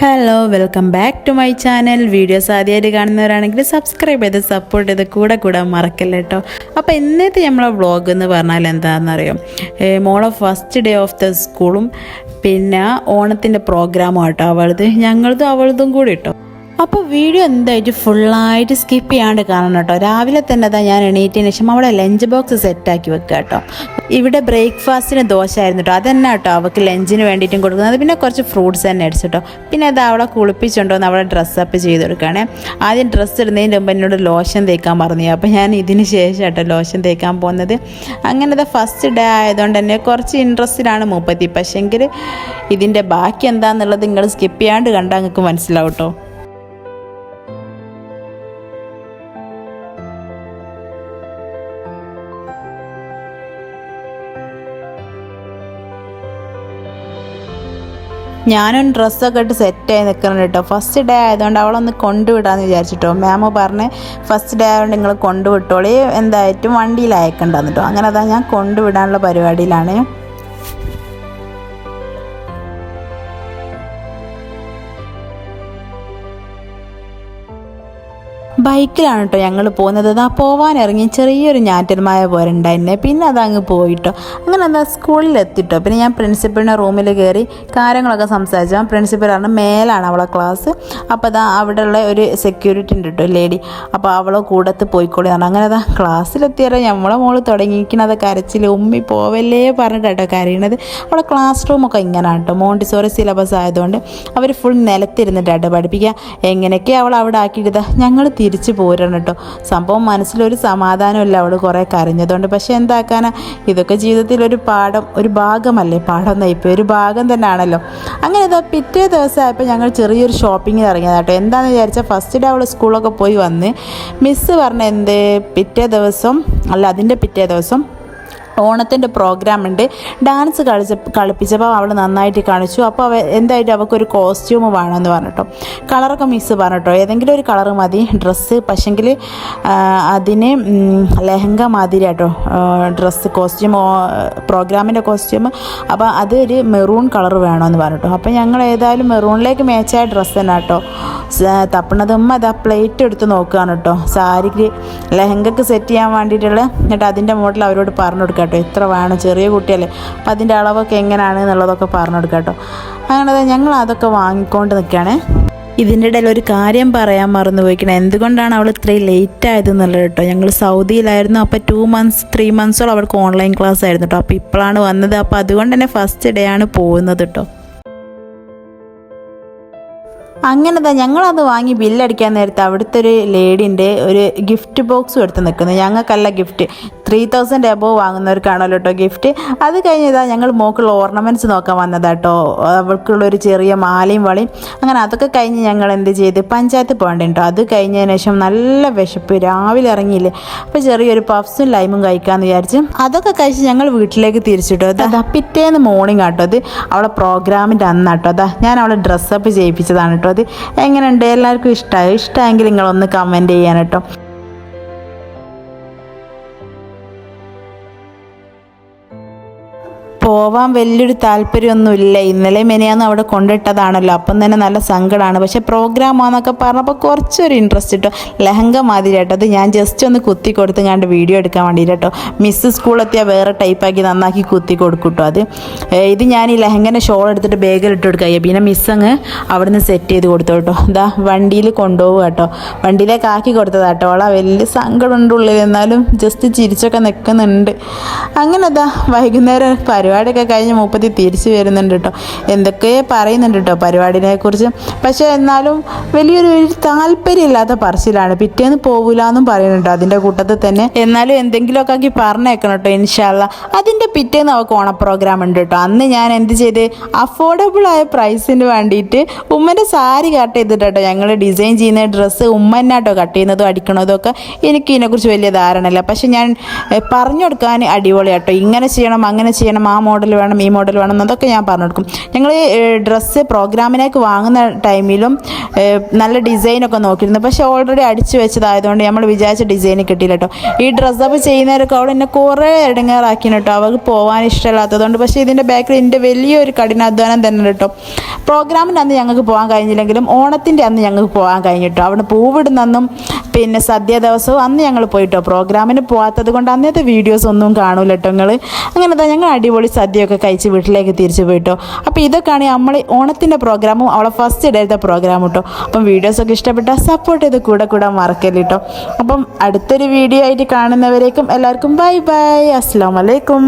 Hello welcome back to my channel videos ആദ്യമായിട്ട് കാണുന്നവരാണെങ്കിൽ subscribe ചെയ്ത് സപ്പോർട്ട് ചെയ്ത് കൂടെ കൂടെ മറക്കല്ല കേട്ടോ അപ്പോൾ ഇന്നത്തെ നമ്മളെ വ്ളോഗ് എന്ന് പറഞ്ഞാൽ എന്താണെന്നറിയോ? മോളെ ഫസ്റ്റ് ഡേ ഓഫ് ദ സ്കൂളും പിന്നെ ഓണത്തിന്റെ പ്രോഗ്രാമും കേട്ടോ അവളത്. ഞങ്ങളതും അവളതും കൂടി കേട്ടോ അപ്പോൾ വീഡിയോ എന്തായിട്ട് ഫുള്ളായിട്ട് സ്കിപ്പ് ചെയ്യാണ്ട് കാണണം കേട്ടോ. രാവിലെ തന്നെ അതാ ഞാൻ എണീറ്റതിന് ശേഷം അവിടെ ലഞ്ച് ബോക്സ് സെറ്റാക്കി വെക്കുക കേട്ടോ. ഇവിടെ ബ്രേക്ക്ഫാസ്റ്റിന് ദോശ ആയിരുന്നു കേട്ടോ. അതന്നെ കേട്ടോ അവൾക്ക് ലഞ്ചിന് വേണ്ടിയിട്ടും കൊടുക്കുന്നത്. പിന്നെ കുറച്ച് ഫ്രൂട്ട്സ് തന്നെ അടിച്ചു കേട്ടോ. പിന്നെ അത് അവളെ കുളിപ്പിച്ചുകൊണ്ടുവന്ന് അവളെ ഡ്രസ്സപ്പ് ചെയ്ത് കൊടുക്കുകയാണേ. ആദ്യം ഡ്രസ്സ് ഇടുന്നതിന് മുമ്പ് എന്നോട് ലോഷൻ തേക്കാൻ പറഞ്ഞു. അപ്പോൾ ഞാൻ ഇതിന് ശേഷം കേട്ടോ ലോഷൻ തേക്കാൻ പോകുന്നത്. അങ്ങനെ അത് ഫസ്റ്റ് ഡേ ആയതുകൊണ്ട് തന്നെ കുറച്ച് ഇൻട്രസ്റ്റിലാണ് മൂപ്പത്തി. പക്ഷേങ്കിൽ ഇതിന്റെ ബാക്കി എന്താണെന്നുള്ളത് നിങ്ങൾ സ്കിപ്പ് ചെയ്യാണ്ട് കണ്ടാൽ നിങ്ങൾക്ക് മനസ്സിലാവും കേട്ടോ. ഞാനും ഡ്രസ്സൊക്കെ ഇട്ട് സെറ്റായി നിൽക്കണം കേട്ടോ. ഫസ്റ്റ് ഡേ ആയതുകൊണ്ട് അവളൊന്ന് കൊണ്ടുവിടാന്ന് വിചാരിച്ചിട്ടോ. മാമ് പറഞ്ഞ് ഫസ്റ്റ് ഡേ ആയതുകൊണ്ട് നിങ്ങൾ കൊണ്ടുവിട്ടോളി. എന്തായിട്ടും വണ്ടിയിൽ അയക്കണ്ടെന്ന് അങ്ങനെ അതാ ഞാൻ കൊണ്ടുവിടാനുള്ള പരിപാടിയിലാണ്. ബൈക്കിലാണ് കേട്ടോ ഞങ്ങൾ പോകുന്നത്. അതാ പോവാൻ ഇറങ്ങി ചെറിയൊരു ഞാറ്റന്മായ പോലെ ഉണ്ടായിരുന്നെ. പിന്നെ അതങ്ങ് പോയിട്ടോ. അങ്ങനെ എന്താ സ്കൂളിൽ എത്തിട്ടോ പിന്നെ ഞാൻ പ്രിൻസിപ്പളിന്റെ റൂമിൽ കയറി കാര്യങ്ങളൊക്കെ സംസാരിച്ചു. ആ പ്രിൻസിപ്പൽ പറഞ്ഞു മേലാണ് അവളെ ക്ലാസ്. അപ്പോൾ അതാ അവിടെയുള്ള ഒരു സെക്യൂരിറ്റി ഉണ്ട് കേട്ടോ ലേഡി അപ്പോൾ അവളെ കൂടത്ത് പോയിക്കോളി പറഞ്ഞു. അങ്ങനെ അതാ ക്ലാസ്സിലെത്തിയാലോ നമ്മളെ മോൾ തുടങ്ങിയിരിക്കണത്. കരച്ചിൽ ഉമ്മി പോവല്ലേ പറഞ്ഞിട്ടോ കരയണത്. അവളെ ക്ലാസ് റൂമൊക്കെ ഇങ്ങനെ കേട്ടോ മോണ്ടിസോറി സിലബസ് ആയതുകൊണ്ട് അവർ ഫുൾ നിലത്തിരുന്നിട്ടാട്ടോ പഠിപ്പിക്കുക. എങ്ങനെയൊക്കെ അവൾ അവിടെ ആക്കിയിട്ട് ഞങ്ങൾ തിരിച്ചു പോരണം കേട്ടോ. സംഭവം മനസ്സിലൊരു സമാധാനമില്ല അവൾ കുറേ കരഞ്ഞതുകൊണ്ട്. പക്ഷേ എന്താക്കാനാ? ഇതൊക്കെ ജീവിതത്തിൽ ഒരു പാഠം ഒരു ഭാഗമല്ലേ? പാഠം നയിപ്പ് ഒരു ഭാഗം തന്നെയാണല്ലോ. അങ്ങനെ ഇതാ പിറ്റേ ദിവസമായപ്പോൾ ഞങ്ങൾ ചെറിയൊരു ഷോപ്പിങ്ങിന് ഇറങ്ങിയതാട്ടോ എന്താണെന്ന് വിചാരിച്ചാൽ ഫസ്റ്റ് ഡേ അവൾ സ്കൂളൊക്കെ പോയി വന്ന് മിസ്സ് പറഞ്ഞ എന്ത്? പിറ്റേ ദിവസം അല്ല അതിന്റെ പിറ്റേ ദിവസം ഓണത്തിന്റെ പ്രോഗ്രാം ഉണ്ട്. ഡാൻസ് കളിച്ച കളിപ്പിച്ചപ്പോൾ അവൾ നന്നായിട്ട് കാണിച്ചു. അപ്പോൾ അവ എന്തായിട്ട് അവൾക്കൊരു കോസ്റ്റ്യൂം വേണമെന്ന് പറഞ്ഞിട്ടോ. കളറൊക്കെ മിസ് പറഞ്ഞിട്ടോ. ഏതെങ്കിലും ഒരു കളർ മതി. ഡ്രസ്സ് പക്ഷെങ്കിൽ അതിന് ലെഹങ്ക മാതിരി കേട്ടോ ഡ്രസ്സ് കോസ്റ്റ്യൂം പ്രോഗ്രാമിന്റെ കോസ്റ്റ്യൂം അപ്പോൾ അതൊരു മെറൂൺ കളർ വേണമെന്ന് പറഞ്ഞിട്ടോ. അപ്പോൾ ഞങ്ങൾ ഏതായാലും മെറൂണിലേക്ക് മേച്ചായ ഡ്രസ്സ് തന്നെ കേട്ടോ തപ്പണതും അത് ആ പ്ലേറ്റ് എടുത്ത് നോക്കുകയാണ് കേട്ടോ സാരിക്ക് ലെഹങ്കക്ക് സെറ്റ് ചെയ്യാൻ വേണ്ടിയിട്ടുള്ള എന്നിട്ട് അതിന്റെ മോഡൽ അവരോട് പറഞ്ഞു കൊടുക്കാം കേട്ടോ. എത്ര വേണം ചെറിയ കുട്ടിയല്ലേ. അപ്പം അതിന്റെ അളവൊക്കെ എങ്ങനെയാണ് എന്നുള്ളതൊക്കെ പറഞ്ഞു കൊടുക്കാം കേട്ടോ. അങ്ങനെ ഞങ്ങൾ അതൊക്കെ വാങ്ങിക്കൊണ്ട് നിൽക്കുകയാണ് ഇതിന്റെ ഇടയിൽ ഒരു കാര്യം പറയാൻ മറന്നു പോയിക്കണം. എന്തുകൊണ്ടാണ് അവൾ ഇത്രയും ലേറ്റ് ആയതെന്നുള്ളത് കേട്ടോ. ഞങ്ങൾ സൗദിയിലായിരുന്നു. അപ്പോൾ ടു മന്ത്സ് ത്രീ മന്ത്സോളം അവൾക്ക് ഓൺലൈൻ ക്ലാസ് ആയിരുന്നു കേട്ടോ. അപ്പോൾ ഇപ്പോഴാണ് വന്നത്. അപ്പോൾ അതുകൊണ്ട് തന്നെ ഫസ്റ്റ് ഡേ ആണ് പോകുന്നത് കേട്ടോ. അങ്ങനെ തന്നെ ഞങ്ങളത് വാങ്ങി ബില്ലടിക്കാൻ നേരത്തെ അവിടുത്തെ ഒരു ലേഡിന്റെ ഒരു ഗിഫ്റ്റ് ബോക്സ് എടുത്ത് നിൽക്കുന്നത് ഞങ്ങൾക്കല്ല ഗിഫ്റ്റ് ത്രീ തൗസൻഡ് എബോവ് വാങ്ങുന്നവർക്കാണല്ലോ കേട്ടോ ഗിഫ്റ്റ് അത് കഴിഞ്ഞതാ ഞങ്ങൾ മോക്കുള്ള ഓർണമെന്റ്സ് നോക്കാൻ വന്നതാട്ടോ. കേട്ടോ അവൾക്കുള്ള ഒരു ചെറിയ മാലയും വളയും. അങ്ങനെ അതൊക്കെ കഴിഞ്ഞ് ഞങ്ങൾ എന്ത് ചെയ്ത്? പഞ്ചായത്ത് പോകണ്ട അത് കഴിഞ്ഞതിന് ശേഷം നല്ല വിശപ്പ്. രാവിലെ ഇറങ്ങിയില്ലേ? അപ്പോൾ ചെറിയൊരു പഫ്സും ലൈമും കഴിക്കാമെന്ന് വിചാരിച്ച് അതൊക്കെ കഴിച്ച് ഞങ്ങൾ വീട്ടിലേക്ക് തിരിച്ചിട്ടോ. അതാ പിറ്റേന്ന് മോർണിംഗ് ആട്ടോ അത് അവളെ പ്രോഗ്രാമിന്റെ അന്നാട്ടോ. അതാ ഞാൻ അവളെ ഡ്രസ്സപ്പ് ചെയ്യിപ്പിച്ചതാണ് കേട്ടോ അത് എങ്ങനെയുണ്ട്? എല്ലാവർക്കും ഇഷ്ടമായി ഇഷ്ടമെങ്കിൽ നിങ്ങളൊന്ന് കമന്റ് ചെയ്യാൻ കേട്ടോ. പോവാൻ വലിയൊരു താല്പര്യമൊന്നുമില്ല. ഇന്നലെ മെനിയാന്ന് അവിടെ കൊണ്ടിട്ടതാണല്ലോ. അപ്പം തന്നെ നല്ല സങ്കടമാണ് പക്ഷേ പ്രോഗ്രാമാന്നൊക്കെ പറഞ്ഞപ്പോൾ കുറച്ചൊരു ഇൻട്രസ്റ്റ് കേട്ടോ ലഹങ്ക മാതിരി കേട്ടോ അത് ഞാൻ ജസ്റ്റ് ഒന്ന് കുത്തി കൊടുത്ത് കണ്ട് വീഡിയോ എടുക്കാൻ വേണ്ടി കേട്ടോ. മിസ് സ്കൂളെത്തിയാൽ വേറെ ടൈപ്പാക്കി നന്നാക്കി കുത്തി കൊടുക്കും അത്. ഇത് ഞാൻ ഈ ലഹങ്കന്റെ ഷോൾ എടുത്തിട്ട് ബാഗിൽ ഇട്ട് കൊടുക്കുക പിന്നെ മിസ് അങ്ങ് അവിടുന്ന് സെറ്റ് ചെയ്ത് കൊടുത്തു കേട്ടോ. ഇതാ വണ്ടിയിൽ കൊണ്ടുപോകുക കേട്ടോ വണ്ടിയിലേക്ക് ആക്കി കൊടുത്തതാ കേട്ടോ അവളാ വലിയ സങ്കടമുണ്ട് ഉള്ളിൽ. എന്നാലും ജസ്റ്റ് ചിരിച്ചൊക്കെ നിൽക്കുന്നുണ്ട് അങ്ങനെ അതാ വൈകുന്നേരം പരിപാടിയൊക്കെ കഴിഞ്ഞ് മുപ്പത്തി തിരിച്ചു വരുന്നുണ്ട് കേട്ടോ എന്തൊക്കെയോ പറയുന്നുണ്ട് കേട്ടോ പരിപാടിനെ കുറിച്ച് പക്ഷേ എന്നാലും വലിയൊരു താല്പര്യമില്ലാത്ത പറച്ചിലാണ്. പിറ്റേന്ന് പോകില്ല എന്നും പറയുന്നുണ്ടോ അതിന്റെ കൂട്ടത്തിൽ തന്നെ. എന്നാലും എന്തെങ്കിലുമൊക്കെ ആക്കി പറഞ്ഞേക്കണം കേട്ടോ ഇൻഷാല്ല അതിന്റെ പിറ്റേന്ന് അവൾക്ക് ഓണ പ്രോഗ്രാം ഉണ്ട് കേട്ടോ അന്ന് ഞാൻ എന്ത് ചെയ്ത്? അഫോർഡബിൾ ആയ പ്രൈസിന് വേണ്ടിയിട്ട് ഉമ്മന്റെ സാരി കട്ട് ചെയ്തിട്ട് കേട്ടോ ഞങ്ങൾ ഡിസൈൻ ചെയ്യുന്ന ഡ്രസ്സ് ഉമ്മനാട്ടോ കട്ട് ചെയ്യുന്നതും അടിക്കണതും ഒക്കെ എനിക്ക് ഇതിനെക്കുറിച്ച് വലിയ ധാരണയില്ല. പക്ഷെ ഞാൻ പറഞ്ഞു കൊടുക്കാൻ അടിപൊളിയാട്ടോ ഇങ്ങനെ ചെയ്യണം അങ്ങനെ ചെയ്യണം ആ മോഡൽ വേണം ഈ മോഡൽ വേണം എന്നതൊക്കെ ഞാൻ പറഞ്ഞു കൊടുക്കും. ഞങ്ങൾ ഡ്രസ്സ് പ്രോഗ്രാമിനേക്ക് വാങ്ങുന്ന ടൈമിലും നല്ല ഡിസൈനൊക്കെ നോക്കിയിരുന്നു. പക്ഷേ ഓൾറെഡി അടിച്ചു വെച്ചതായതുകൊണ്ട് നമ്മൾ വിചാരിച്ച ഡിസൈൻ കിട്ടിയില്ല കേട്ടോ ഈ ഡ്രസ്സപ്പ് ചെയ്യുന്നവരൊക്കെ അവിടെ എന്നെ കുറേ ഇടങ്ങേറാക്കിന് കേട്ടോ അവർക്ക് പോകാൻ ഇഷ്ടമില്ലാത്തതുകൊണ്ട്. പക്ഷേ ഇതിന്റെ ബാക്കിൽ എന്റെ വലിയൊരു കഠിനാധ്വാനം തന്നെ കേട്ടോ പ്രോഗ്രാമിന്റെ അന്ന് ഞങ്ങൾക്ക് പോകാൻ കഴിഞ്ഞില്ലെങ്കിലും ഓണത്തിന്റെ അന്ന് ഞങ്ങൾക്ക് പോകാൻ കഴിഞ്ഞിട്ടോ അവിടെ പൂവിടുന്നന്നും പിന്നെ സദ്യ ദിവസവും അന്ന് ഞങ്ങൾ പോയിട്ടോ. പ്രോഗ്രാമിന് പോകാത്തത് കൊണ്ട് അന്നത്തെ വീഡിയോസ് ഒന്നും കാണൂല കേട്ടോ നിങ്ങൾ അങ്ങനെ തന്നെ ഞങ്ങൾ അടിപൊളി സദ്യയൊക്കെ കഴിച്ച് വീട്ടിലേക്ക് തിരിച്ചു പോയിട്ടോ. അപ്പോൾ ഇതൊക്കെയാണ് നമ്മൾ ഓണത്തിന്റെ പ്രോഗ്രാമും അവളെ ഫസ്റ്റ് ഇടയിലത്തെ പ്രോഗ്രാം കേട്ടോ അപ്പം വീഡിയോസൊക്കെ ഇഷ്ടപ്പെട്ടാൽ സപ്പോർട്ട് ചെയ്ത് കൂടെ കൂടെ മറക്കല്ല കേട്ടോ അപ്പം അടുത്തൊരു വീഡിയോ ആയിട്ട് കാണുന്നവരേക്കും എല്ലാവർക്കും ബൈ ബൈ അസ്സാം വലൈക്കും